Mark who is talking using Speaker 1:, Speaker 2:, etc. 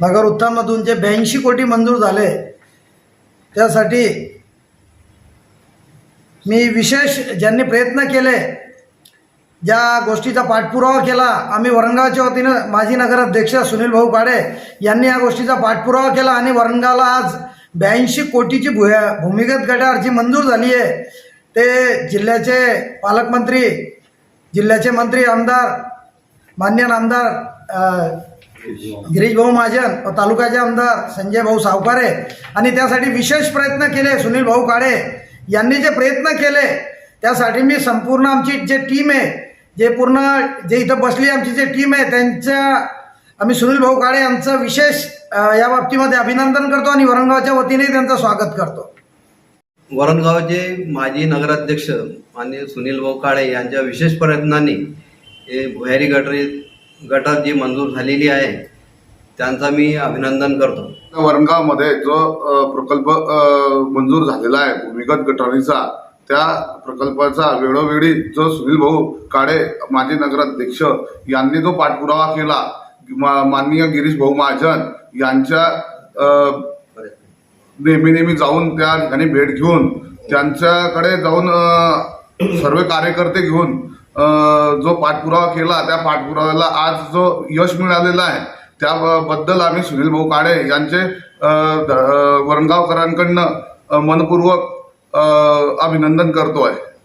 Speaker 1: नगर उत्थानमधून जे ब्याऐंशी कोटी मंजूर झाले त्यासाठी मी विशेष ज्यांनी प्रयत्न केले ज्या गोष्टीचा पाठपुरावा केला आम्ही वरंगाच्या वतीनं माजी नगराध्यक्ष सुनील भाऊ काडे यांनी या गोष्टीचा पाठपुरावा केला आणि वरंगाला आज ब्याऐंशी कोटीची भू भूमिगत गटार जी मंजूर झाली आहे. ते जिल्ह्याचे पालकमंत्री जिल्ह्याचे मंत्री आमदार मान्य आमदार गिरीश भाऊ महाजन व तालुक्याचे आमदार संजय भाऊ सावकारे आणि त्यासाठी विशेष प्रयत्न केले सुनील भाऊ काळे यांनी जे प्रयत्न केले त्यासाठी मी संपूर्ण आमची जे टीम आहे जे पूर्ण जे इथं बसली आमची जे टीम आहे त्यांच्या आम्ही सुनील भाऊ काळे यांचं विशेष या बाबतीमध्ये अभिनंदन करतो आणि वरणगावच्या वतीने त्यांचं स्वागत करतो.
Speaker 2: वरणगावचे माजी नगराध्यक्ष माननीय सुनील भाऊ काळे यांच्या विशेष प्रयत्नांनी हे भुयारी गटरी गटात जी मंजूर झालेली आहे त्यांचा मी अभिनंदन करतो.
Speaker 3: वरणगावमध्ये जो प्रकल्प मंजूर झालेला आहे भूमिगत गटारीचा त्या प्रकल्पाचा वेळोवेळी जो सुनील भाऊ काळे माजी नगराध्यक्ष यांनी जो पाठपुरावा केला मा- माननीय गिरीश भाऊ महाजन यांच्या नेहमी नेहमी जाऊन त्या ठिकाणी भेट घेऊन त्यांच्याकडे जाऊन सर्व कार्यकर्ते घेऊन जो पाठपुरावा केला त्या पाठपुराव्याला आज जो यश मिळालेला आहे त्याबद्दल आम्ही सुनील भाऊ काळे यांचे वरणगावकरांकडनं मनपूर्वक अभिनंदन करतो आहे